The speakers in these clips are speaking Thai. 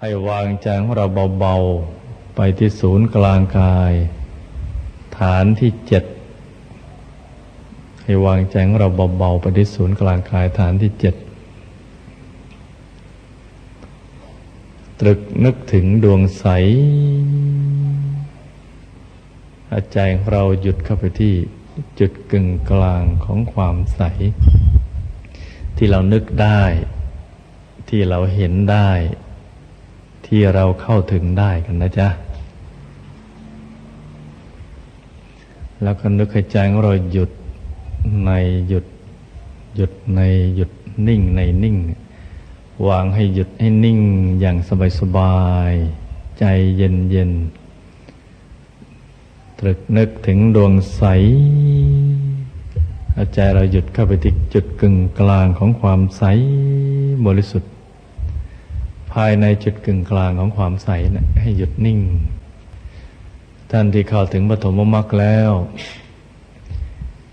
ให้วางใจของเราเบาๆ ไปที่ศูนย์กลางกาย ฐานที่เจ็ดให้วางใจของเราเบาๆไปที่ศูนย์กลางกายฐานที่เจ็ดตรึกนึกถึงดวงใสอาใจของเราหยุดเข้าไปที่จุดกึ่งกลางของความใส ที่เรานึกได้ ที่เราเห็นได้ ที่เราเข้าถึงได้กันนะจ๊ะ แล้วก็นึกให้ใจของเราหยุดในหยุด หยุดในหยุดนิ่งในนิ่ง วางให้หยุดให้นิ่งอย่างสบายๆใจเย็นเย็นตรึกนึกถึงดวงใสอาใจเราหยุดเข้าไปที่จุดกึ่งกลางของความใสบริสุทธิ์ ภายในจุดกึ่งกลางของความใสนะให้หยุดนิ่ง ท่านที่เข้าถึงปฐมมรรคแล้ว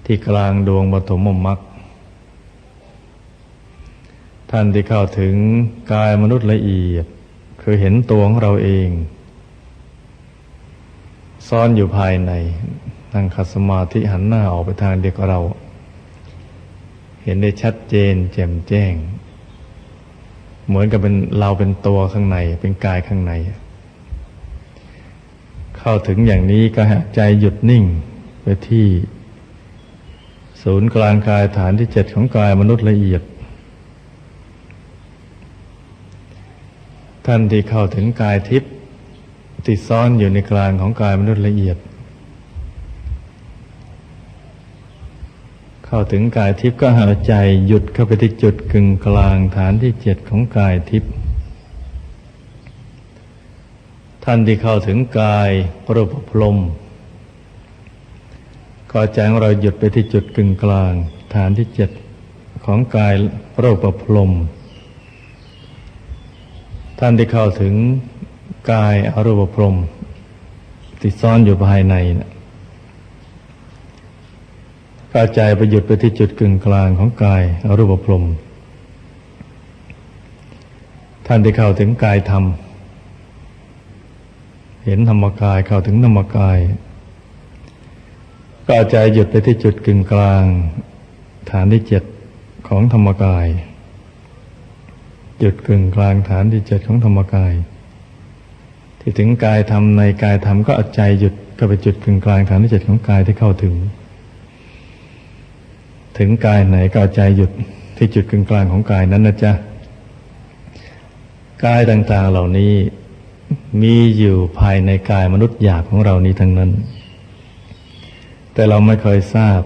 ที่กลางดวงปฐมมรรคท่านที่เข้าถึงกายมนุษย์ละเอียด คือเห็นตัวของเราเอง ซ่อนอยู่ภายในนั่งขัดสมาธิหันหน้าออกไปทางเดียวกับเรา เห็นได้ชัดเจนแจ่มแจ้ง เหมือนกับเป็นเราเป็นตัวข้างใน เป็นกายข้างใน เข้าถึงอย่างนี้ก็หายใจหยุดนิ่งไปที่ ศูนย์กลางกายฐานที่เจ็ดของกายมนุษย์ละเอียด ท่านที่เข้าถึงกายทิพย์ที่ซ่อนอยู่ในกลางของกายมนุษย์ละเอียด เข้าถึงกายทิพย์ก็หายใจหยุดเข้าไปที่จุดกึ่งกลางฐานที่เจ็ดของกายทิพย์ท่านที่เข้าถึงกายรูปพรมก็ใจของเราหยุดไปที่จุดกึ่งกลาง ฐานที่เจ็ดของกายรูปพรมท่านที่เข้าถึงกายอรูปพรมที่ซ่อนอยู่ภายในนะ กระจายไปหยุดไปที่จุดกึ่งกลางของกายอรูปพรมท่านที่เข้าถึงกายธรรม เห็นธรรมกายเข้าถึงธรรมกาย ก็ใจหยุดไปที่จุดกึ่งกลาง ฐานที่เจ็ดของธรรมกาย จุดกึ่งกลางฐานที่เจ็ดของธรรมกาย ที่ถึงกายธรรมในกายธรรมก็เอาใจหยุดก็ไปจุดกึ่งกลางฐานที่เจ็ดของกายที่เข้าถึง ถึงกายไหนก็ใจหยุดที่จุดกึ่งกลางของกายนั้นนะจ๊ะ กายต่างๆเหล่านี้มีอยู่ภายในกายมนุษย์หยาบของเรานี้ทั้งนั้น แต่เราไม่เคยทราบ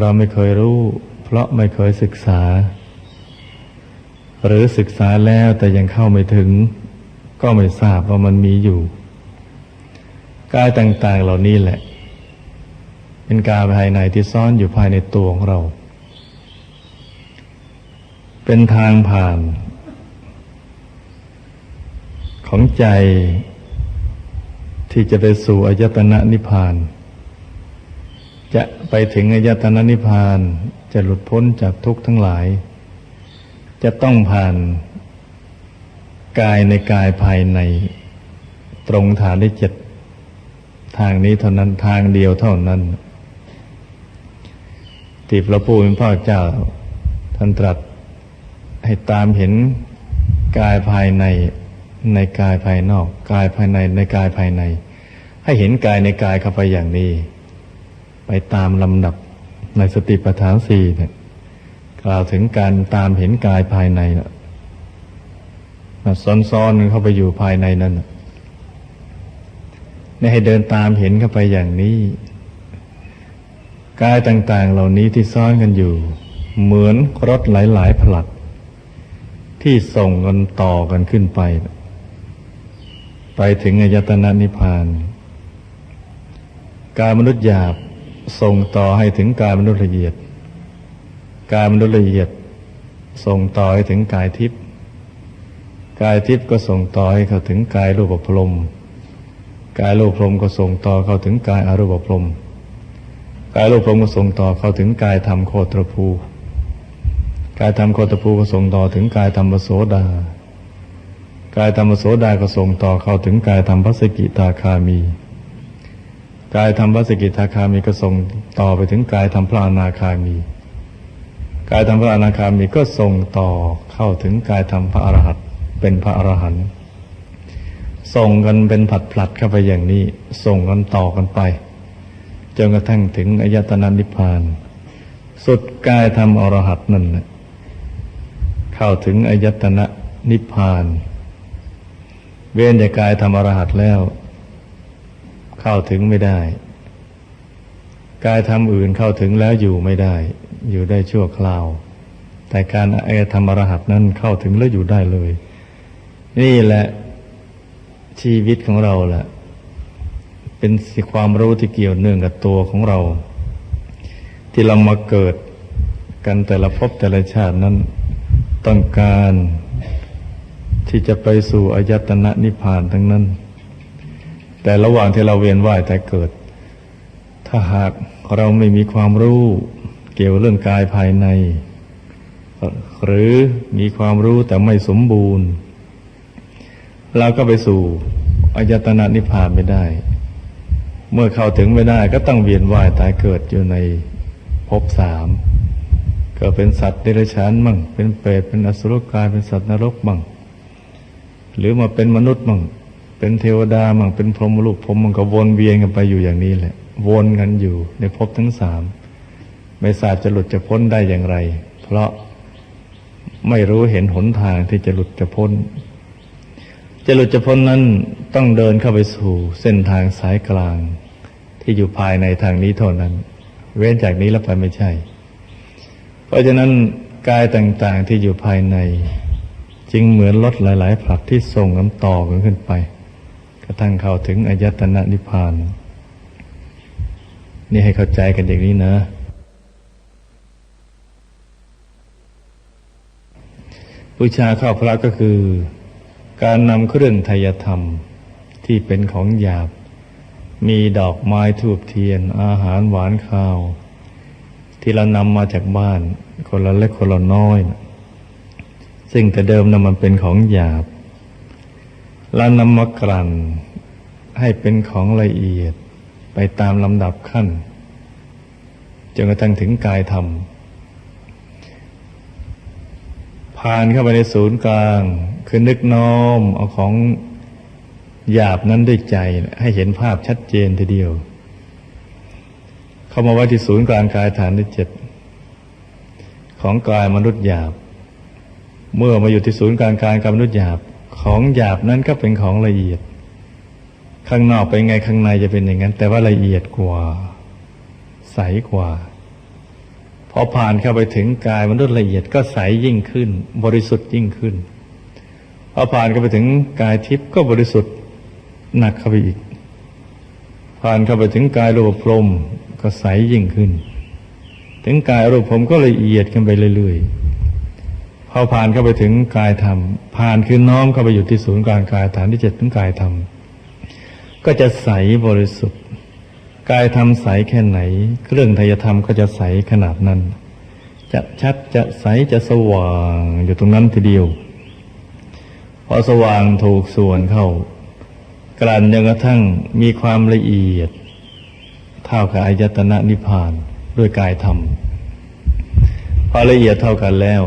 เราไม่เคยรู้ เพราะไม่เคยศึกษา หรือศึกษาแล้วแต่ยังเข้าไม่ถึง ก็ไม่ทราบว่ามันมีอยู่ กายต่างๆเหล่านี้แหละ เป็นกายภายในที่ซ่อนอยู่ภายในตัวของเรา เป็นทางผ่าน ของใจที่จะไปสู่อายตนะนิพพาน จะไปถึงอายตนะนิพพาน จะหลุดพ้นจากทุกข์ทั้งหลาย จะต้องผ่าน กายในกายภายใน ตรงฐานที่เจ็ดทางนี้เท่านั้นทางเดียวเท่านั้นที่พระผู้เป็นพ่อเจ้าท่านตรัส ให้ตามเห็นกายภายในในกายภายนอก กายภายในในกายภายใน ให้เห็นกายในกายเข้าไปอย่างนี้ ไปตามลำดับในสติปัฏฐานสี่เนี่ยกล่าวถึงการตามเห็นกายภายในนะซ้อนๆเข้าไปอยู่ภายในนั้นไม่ให้เดินตามเห็นเข้าไปอย่างนี้กายต่าง ๆ เหล่านี้ที่ซ้อนกันอยู่ เหมือนรถหลาย ๆ ผลัด ที่ส่งกันต่อกันขึ้นไป ไปถึงอายตนะนิพพาน กายมนุษย์หยาบส่งต่อให้ถึงกายมนุษย์ละเอียด กายมนุษย์ละเอียด ส่งต่อให้ถึงกายทิพย์ กายทิพย์ก็ส่งต่อให้เขาถึงกายรูปพรม กายรูปพรมก็ส่งต่อเข้าถึงกายอรูปพรม กายรูปพรมก็ส่งต่อเข้าถึงกายธรรมโคตรภู กายธรรมโคตภูก็ส่งต่อถึงกายธรรมโสดา กายธรรมโสดาก็ส่งต่อเข้าถึงกายธรรมพระสกิทาคามี กายธรรมพระสกิทาคามีก็ส่งต่อไปถึงกายธรรมพระอนาคามี กายธรรมพระอนาคามีก็ส่งต่อเข้าถึงกายธรรมพระอรหันต์เป็นพระอรหันต์ส่งกันเป็นผัดผลัดเข้าไปอย่างนี้ ส่งกันต่อกันไปจนกระทั่งถึงอายตนะนิพพาน สุดกายธรรมอรหัตนั่นนะ เข้าถึงอายตนะนิพพาน เว้นจากกายธรรมอรหัตแล้ว เข้าถึงไม่ได้ กายธรรมอื่นเข้าถึงแล้วอยู่ไม่ได้ อยู่ได้ชั่วคราว แต่การอายธรรมอรหัตนั้นเข้าถึงแล้วอยู่ได้เลย นี่แหละชีวิตของเราแหละเป็นสิความรู้ที่เกี่ยวเนื่องกับตัวของเรา ที่เรามาเกิดกันแต่ละภพแต่ละชาตินั้น ต้องการที่จะไปสู่อายตนะนิพพานทั้งนั้น แต่ระหว่างที่เราเวียนว่ายแต่เกิด ถ้าหากเราไม่มีความรู้เกี่ยวเรื่องกายภายใน หรือมีความรู้แต่ไม่สมบูรณ์ เราก็ไปสู่อายตนะนิพพานไม่ได้ เมื่อเข้าถึงไม่ได้ก็ต้องเวียนว่ายตายเกิดอยู่ในภพสาม ก็เป็นสัตว์เดรัจฉานมั่ง เป็นเปรตเป็นอสุรกาย เป็นสัตว์นรกมั่ง หรือมาเป็นมนุษย์มั่ง เป็นเทวดามั่ง เป็นพรหมลูกพรหมมันก็วนเวียนกันไปอยู่อย่างนี้แหละ วนกันอยู่ในภพทั้งสาม ไม่ทราบจะหลุดจะพ้นได้อย่างไร เพราะไม่รู้เห็นหนทางที่จะหลุดจะพ้น จะหลุดจะพ้นนั้นต้องเดินเข้าไปสู่เส้นทางสายกลาง ที่อยู่ภายในทางนี้เท่านั้น เว้นจากนี้แล้วไปไม่ใช่ ราะฉะนั้นกายต่างๆที่อยู่ภายใน จึงเหมือนรถหลาย ๆ ผลัดที่ส่งน้ำต่อกันขึ้นไป กระทั่งเข้าถึงอายตนะนิพพาน นี่ให้เข้าใจกันอย่างนี้นะ บูชาข้าวพระก็คือ การนำเครื่องไทยธรรมที่เป็นของหยาบ มีดอกไม้ทูบเทียน อาหารหวานข้าว ที่เรานำมาจากบ้าน คนละเล็กคนละน้อย ซึ่งแต่เดิมนะมันเป็นของหยาบเรานำมากลั่นให้เป็นของละเอียดไปตามลำดับขั้นจนกระทั่งถึงกายธรรม ผ่านเข้าไปในศูนย์กลาง คือนึกน้อมเอาของหยาบนั้นด้วยใจ ให้เห็นภาพชัดเจนทีเดียว เข้ามาไว้ที่ศูนย์กลางกายฐานที่เจ็ด ของกายมนุษย์หยาบ เมื่อมาอยู่ที่ศูนย์กลางกายกายมนุษย์หยาบ ของหยาบนั้นก็เป็นของละเอียด ข้างนอกเป็นไงข้างในจะเป็นอย่างนั้น แต่ว่าละเอียดกว่า ใสกว่าพอผ่านเข้าไปถึงกายมนุษย์ละเอียดก็ใสยิ่งขึ้น บริสุทธิ์ยิ่งขึ้นพอผ่านเข้าไปถึงกายทิพย์ก็บริสุทธิ์หนักเข้าไปอีก ผ่านเข้าไปถึงกายรูปพรมก็ใสยิ่งขึ้น ถึงกายรูปพรหมก็ละเอียดขึ้นไปเรื่อยๆพอผ่านเข้าไปถึงกายธรรม ผ่านคือน้อมเข้าไปอยู่ที่ศูนย์กลางกายฐานที่เจ็ดถึงกายธรรม ก็จะใสบริสุทธิ์ กายธรรมใสแค่ไหน เครื่องทายธรรมก็จะใสขนาดนั้น จะชัดจะใสจะสว่างอยู่ตรงนั้นทีเดียว พอสว่างถูกส่วนเข้ากลั่นจนกระทั่งมีความละเอียด เท่ากับอายตนะนิพพาน ด้วยกายธรรม พอละเอียดเท่ากันแล้ว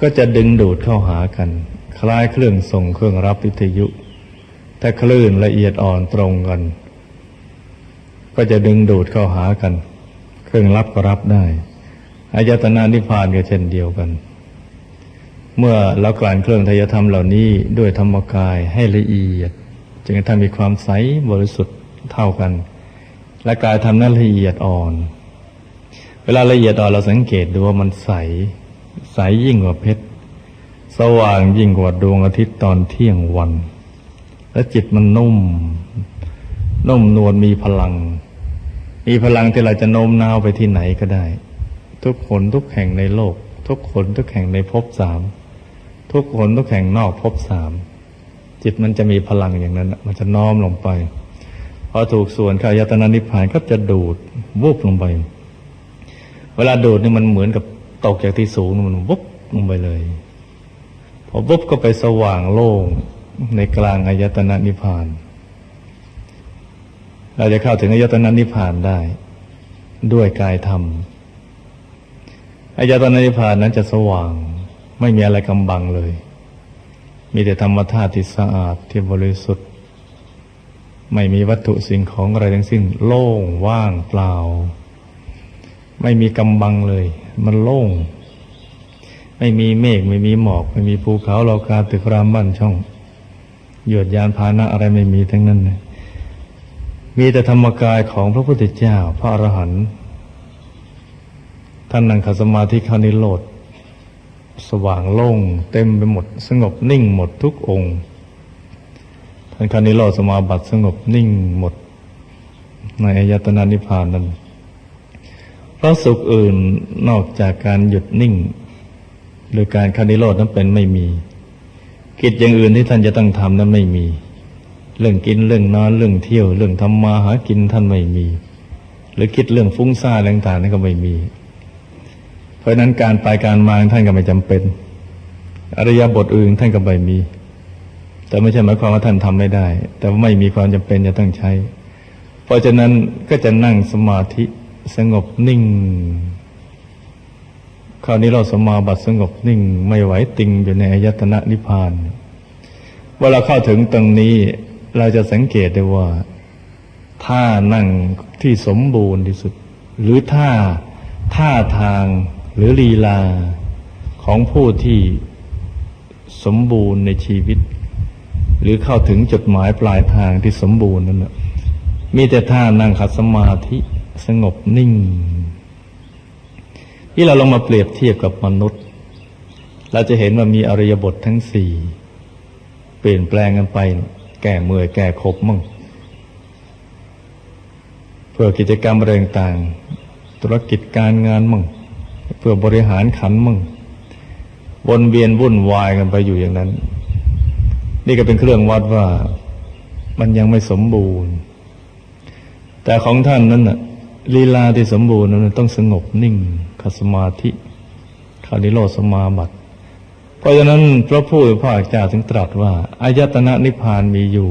ก็จะดึงดูดเข้าหากัน คล้ายเครื่องส่งเครื่องรับวิทยุ ถ้าคลื่นละเอียดอ่อนตรงกัน ก็จะดึงดูดเข้าหากัน เครื่องรับก็รับได้อายตนะนิพพานก็เช่นเดียวกัน เมื่อเรากลั่นเครื่องทายธรรมเหล่านี้ด้วยธรรมกายให้ละเอียดจึงทำมีความใสบริสุทธิ์เท่ากัน และกายทำนั้นละเอียดอ่อน เวลาละเอียดอ่อนเราสังเกตดูว่ามันใส ใสยิ่งกว่าเพชร สว่างยิ่งกว่าดวงอาทิตย์ตอนเที่ยงวัน และจิตมันนุ่ม นุ่มนวลมีพลัง มีพลังที่เราจะโน้มน้าวไปที่ไหนก็ได้ ทุกคนทุกแห่งในโลก ทุกคนทุกแห่งในภพสาม ทุกคนทุกแห่งนอกภพสาม จิตมันจะมีพลังอย่างนั้น มันจะน้อมลงไป พอถูกส่วนขายตนานิพพานก็จะดูดวุบลงไป เวลาดูดนี่มันเหมือนกับตกจากที่สูงมันวุบลงไปเลย พอปุ๊บก็ไปสว่างโล่งในกลางอายตนะนิพพาน เราจะเข้าถึงอายตนะนิพพานได้ ด้วยกายธรรมอายตนะนิพพานนั้นจะสว่าง ไม่มีอะไรกำบังเลย มีแต่ธรรมธาตุที่สะอาดที่บริสุทธิ์ ไม่มีวัตถุสิ่งของอะไรทั้งสิ้น โล่งว่างเปล่า ไม่มีกำบังเลย มันโล่ง ไม่มีเมฆไม่มีหมอก ไม่มีภูเขาเรากาตึกรามบ้านช่องหยวดยานพาหนะอะไรไม่มีทั้งนั้นเลยมีแต่ธรรมกายของพระพุทธเจ้า พระอรหันต์ท่านนั่งขัสมาธิเข้านิโรธสว่างโล่ง เต็มไปหมด สงบนิ่งหมดทุกองค์านคานิโรธสมาบัติสงบนิ่งหมด ในอายตนะนิพพานนั้นเพราะสุขอื่นนอกจากการหยุดนิ่ง หรือการคานิโรธนั้นเป็นไม่มี กิจอย่างอื่นที่ท่านจะต้องทำนั้นไม่มี เรื่องกินเรื่องนอนเรื่องเที่ยว เรื่องทำมาหากินท่านไม่มี หรือคิดเรื่องฟุ้งซ่านอะไรต่างๆนั่นก็ไม่มี เพราะฉะนั้นการไปการมาท่านก็ไม่จำเป็น อริยบทอื่นท่านก็ไม่มี แต่ไม่ใช่หมายความว่าท่านทำไม่ได้ แต่ว่าไม่มีความจำเป็นจะต้องใช้ เพราะฉะนั้นก็จะนั่งสมาธิสงบนิ่ง คราวนี้เราสมาบัติสงบนิ่ง ไม่ไหวติงอยู่ในอายตนะนิพพานเวลาเข้าถึงตรงนี้เราจะสังเกตได้ว่าท่านั่งที่สมบูรณ์ที่สุด หรือท่าท่าทางหรือลีลาของผู้ที่สมบูรณ์ในชีวิต หรือเข้าถึงจุดหมายปลายทางที่สมบูรณ์นั่นแหละมีแต่ท่านั่งขัดสมาธิสงบนิ่ง ที่เราลองมาเปรียบเทียบกับมนุษย์ เราจะเห็นว่ามีอริยบททั้งสี่เปลี่ยนแปลงกันไป แก่เมื่อยแก่ขบมั่งเพื่อกิจกรรมอะไรต่างธุรกิจการงานมั่งเพื่อบริหารขันมั่งวนเวียนวุ่นวายกันไปอยู่อย่างนั้น นี่ก็เป็นเครื่องวัดว่ามันยังไม่สมบูรณ์ แต่ของท่านนั้นน่ะลีลาที่สมบูรณ์นั้นต้องสงบนิ่งขัสมาธิคานิโรธสมาบัติเพราะฉะนั้นพระผู้เป็นพระเจ้าถึงตรัสว่าอายตนะนิพพานมีอยู่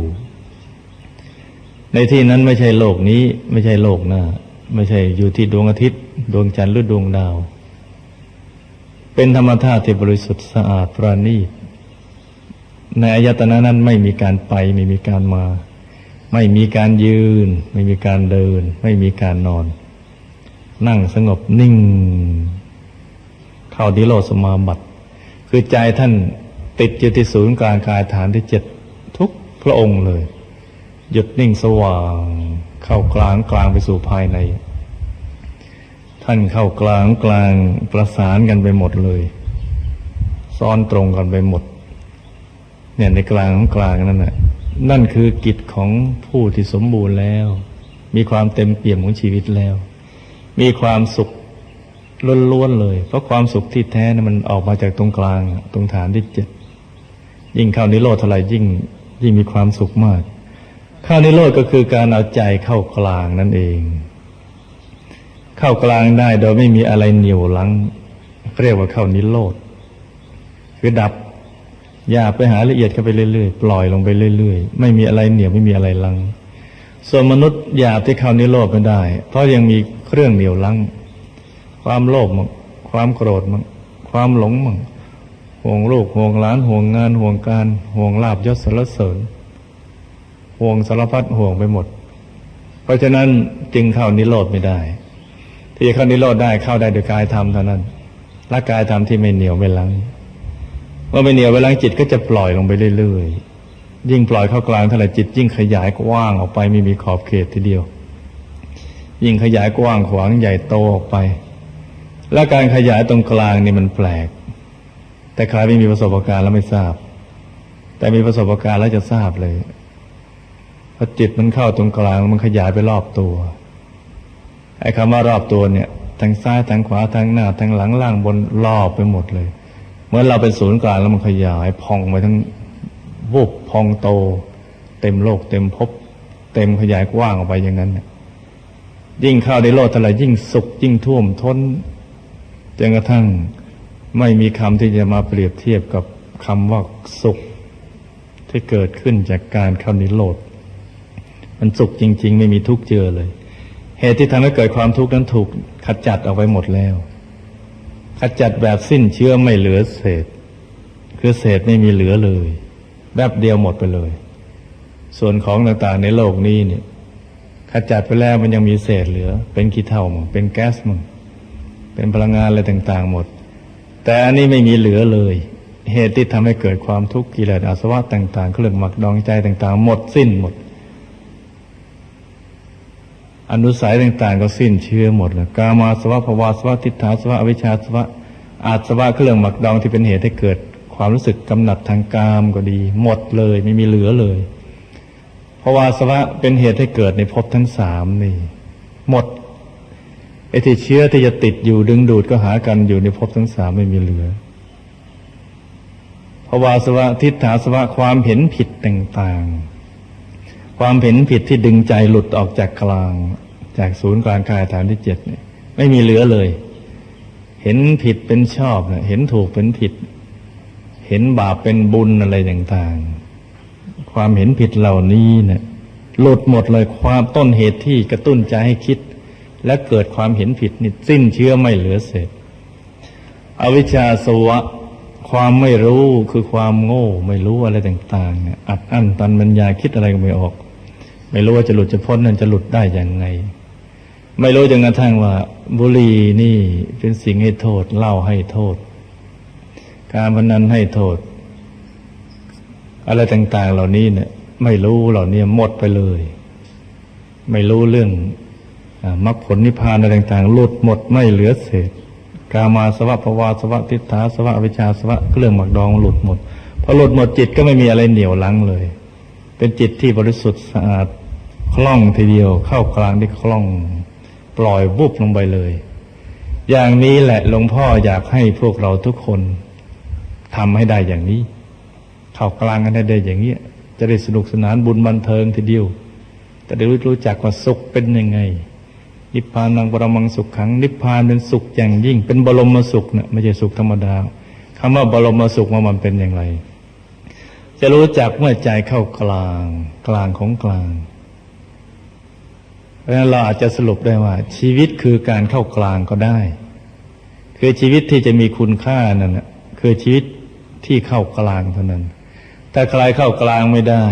ในที่นั้นไม่ใช่โลกนี้ ไม่ใช่โลกหน้า ไม่ใช่อยู่ที่ดวงอาทิตย์ ดวงจันทร์หรือดวงดาว เป็นธรรมธาตุที่บริสุทธิ์สะอาดประณีต ในอายตนะนั้นไม่มีการไปไม่มีการมา ไม่มีการยืน ไม่มีการเดิน ไม่มีการนอน นั่งสงบนิ่ง เข้าดิโลสมาบัติคือใจท่านติดอยู่ที่ศูนย์กลางกายฐานที่เจ็ดทุกพระองค์เลย หยุดนิ่งสว่าง เข้ากลางกลางไปสู่ภายใน ท่านเข้ากลางกลางประสานกันไปหมดเลย ซ้อนตรงกันไปหมด เนี่ยในกลางของกลางนั่นแหละนั่นคือกิจของผู้ที่สมบูรณ์แล้ว มีความเต็มเปี่ยมของชีวิตแล้ว มีความสุขล้วนๆเลย เพราะความสุขที่แท้นะมันออกมาจากตรงกลาง ตรงฐานที่เจ็ดยิ่งเข้านิโรธเท่าไหร่ยิ่งยิ่งมีความสุขมากเข้านิโรธก็คือการเอาใจเข้ากลางนั่นเอง เข้ากลางได้โดยไม่มีอะไรเหนียวลังเรียกว่าเข้านิโรธคือดับ อย่าไปหาละเอียดเข้าไปเรื่อยๆ ปล่อยลงไปเรื่อยๆ ไม่มีอะไรเหนียวไม่มีอะไรลัง ส่วนมนุษย์หยาบที่เข้านิโรธไม่ได้ เพราะยังมีเครื่องเหนียวลัง ความโลภมั่งความโกรธมั่งความหลงมั่งห่วงลูกห่วงหลานห่วงงานห่วงการห่วงลาบยศสรรเสริญห่วงสารพัดห่วงไปหมด เพราะฉะนั้นจึงเข้านิโรธไม่ได้ ที่จะเข้านิโรธได้เข้าได้โดยกายธรรมเท่านั้นละกายธรรมที่ไม่เหนียวไม่ลัง เมื่อไม่เหนียวเวลาจิตก็จะปล่อยลงไปเรื่อยๆ ยิ่งปล่อยเข้ากลางเท่าไหร่จิต ยิ่งขยายกว้างออกไปไม่มีขอบเขตทีเดียว ยิ่งขยายกว้างขวางใหญ่โตออกไป และการขยายตรงกลางนี่มันแปลก แต่ใครไม่มีประสบการณ์แล้วไม่ทราบ แต่มีประสบการณ์แล้วจะทราบเลยพอจิตมันเข้าตรงกลางมันขยายไปรอบตัวไอ้คำว่ารอบตัวเนี่ยทางซ้ายทางขวาทางหน้าทางหลังล่างบนรอบไปหมดเลย เมื่อเราเป็นศูนย์กลางแล้วมันขยายพองไปทั้งวุบพองโต เต็มโลก เต็มภพเต็มขยายกว้างออกไปอย่างนั้นเนี่ยยิ่งเข้าในโลกเท่าไรยิ่งสุขยิ่งท่วมท้นจนกระทั่งไม่มีคำที่จะมาเปรียบเทียบกับคำว่าสุขที่เกิดขึ้นจากการเข้านิโรธ มันสุขจริง ๆ ไม่มีทุกข์เจือเลย เหตุที่ทำให้เกิดความทุกข์นั้นถูกขจัดออกไปหมดแล้ว ขจัดแบบสิ้นเชื้อไม่เหลือเศษ คือเศษไม่มีเหลือเลย แบบเดียวหมดไปเลย ส่วนของต่างๆในโลกนี้เนี่ยขจัดไปแล้วมันยังมีเศษเหลือ เป็นขี้เถ้ามั่งเป็นแก๊สมั่งเป็นพลังงานอะไรต่างๆหมด แต่อันนี้ไม่มีเหลือเลย เหตุที่ทำให้เกิดความทุกข์กิเลสอาสวะต่างๆเครื่องหมักดองใจต่างๆ หมดสิ้นหมด อนุสัยต่างๆ ก็สิ้นเชื้อหมดเลยกามาสวะภวาสวะทิฏฐาสวะอวิชชาสวะอาสวะเครื่องหมักดองที่เป็นเหตุให้เกิด ความรู้สึกกำหนัดทางกามก็ดี หมดเลยไม่มีเหลือเลยภวาสวะเป็นเหตุให้เกิดในภพทั้งสามนี่ หมดไอ้ที่เชื้อที่จะติดอยู่ดึงดูดก็หากันอยู่ในภพทั้งสามไม่มีเหลือภวาสวะทิฏฐาสวะความเห็นผิดต่างๆ ความเห็นผิดที่ดึงใจหลุดออกจากกลาง จากศูนย์กลางกายฐานที่เจ็ดเนี่ยไม่มีเหลือเลย เห็นผิดเป็นชอบเห็นถูกเป็นผิด เห็นบาปเป็นบุญอะไรต่างๆ ความเห็นผิดเหล่านี้เนี่ยหลุดหมดเลยความต้นเหตุที่กระตุ้นใจให้คิด และเกิดความเห็นผิดนี่สิ้นเชื้อไม่เหลือเศษ อวิชชาสวะ ความไม่รู้คือความโง่ ไม่รู้อะไรต่างๆ อัดอั้นตันบรรยาคิดอะไรก็ไม่ออก ไม่รู้ว่าจะหลุดจะพ้นนั้นจะหลุดได้อย่างไง ไม่รู้จนกระทั่งว่า บุหรี่นี่เป็นสิ่งให้โทษเหล้าให้โทษ การพนันให้โทษ อะไรต่าง ๆ เหล่านี้เนี่ย ไม่รู้เหล่านี้หมดไปเลย ไม่รู้เรื่องอมรรคผลนิพพานอะไรต่างๆหลุดหมดไม่เหลือเศษ กามาสวะภวาสวะทิฏฐาสวะวิชชาสวะเครื่องหมักดองหลุดหมดพอหลุดหมดจิตก็ไม่มีอะไรเหนียวลังเลย เป็นจิตที่บริสุทธิ์สะอาด คล่องทีเดียวเข้ากลางที่คล่อง ปล่อยวุบลงไปเลย อย่างนี้แหละหลวงพ่ออยากให้พวกเราทุกคนทำให้ได้อย่างนี้ เข้ากลางกันได้ได้อย่างนี้จะได้สนุกสนานบุญบันเทิงทีเดียวจะได้รู้จักว่าสุขเป็นยังไง นิพพานังปรมังสุขขัง นิพพานเป็นสุขอย่างยิ่ง เป็นบรมสุขนะไม่ใช่สุขธรรมดาคำว่าบรมสุขว่ามันเป็นอย่างไร จะรู้จักเมื่อใจเข้ากลาง กลางของกลาง เพราะฉะนั้นเราอาจจะสรุปได้ว่า ชีวิตคือการเข้ากลางก็ได้ คือชีวิตที่จะมีคุณค่านั่นนะคือชีวิตที่เข้ากลางเท่านั้น ถ้าใครเข้ากลางไม่ได้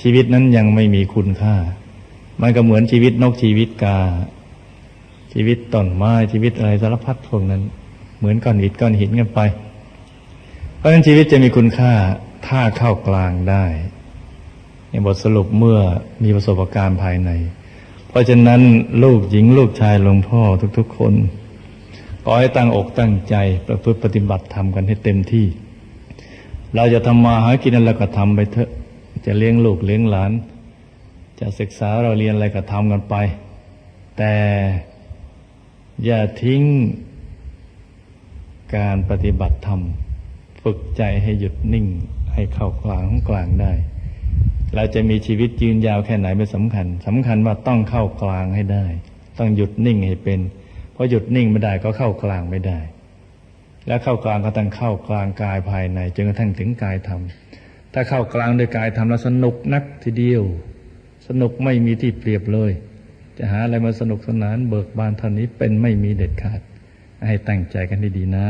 ชีวิตนั้นยังไม่มีคุณค่า มันก็เหมือนชีวิตนกชีวิตกา ชีวิตต้นไม้ชีวิตอะไรสารพัดพวกนั้น เหมือนก้อนอิฐก้อนหินกันไป เพราะฉะนั้นชีวิตจะมีคุณค่าถ้าเข้ากลางได้ในบทสรุปเมื่อมีประสบการณ์ภายใน เพราะฉะนั้นลูกหญิงลูกชายหลวงพ่อทุกๆคนขอให้ตั้งอกตั้งใจประพฤติปฏิบัติทำกันให้เต็มที่ เราจะทำมาหากินอะไรก็ทำไปเถอะ จะเลี้ยงลูกเลี้ยงหลาน จะศึกษาเราเรียนอะไรก็ทำกันไป แต่อย่าทิ้งการปฏิบัติธรรม ฝึกใจให้หยุดนิ่งให้เข้ากลางของกลางได้ เราจะมีชีวิตยืนยาวแค่ไหนไม่สำคัญสำคัญว่าต้องเข้ากลางให้ได้ ต้องหยุดนิ่งให้เป็นเพราะหยุดนิ่งไม่ได้ก็เข้ากลางไม่ได้ และเข้ากลางก็ต้องเข้ากลางกายภายในจนกระทั่งถึงกายธรรมถ้าเข้ากลางโดยกายธรรมแล้วสนุกนักทีเดียว สนุกไม่มีที่เปรียบเลย จะหาอะไรมาสนุกสนานเบิกบานเท่านี้เป็นไม่มีเด็ดขาด ให้ตั้งใจกันดีๆนะ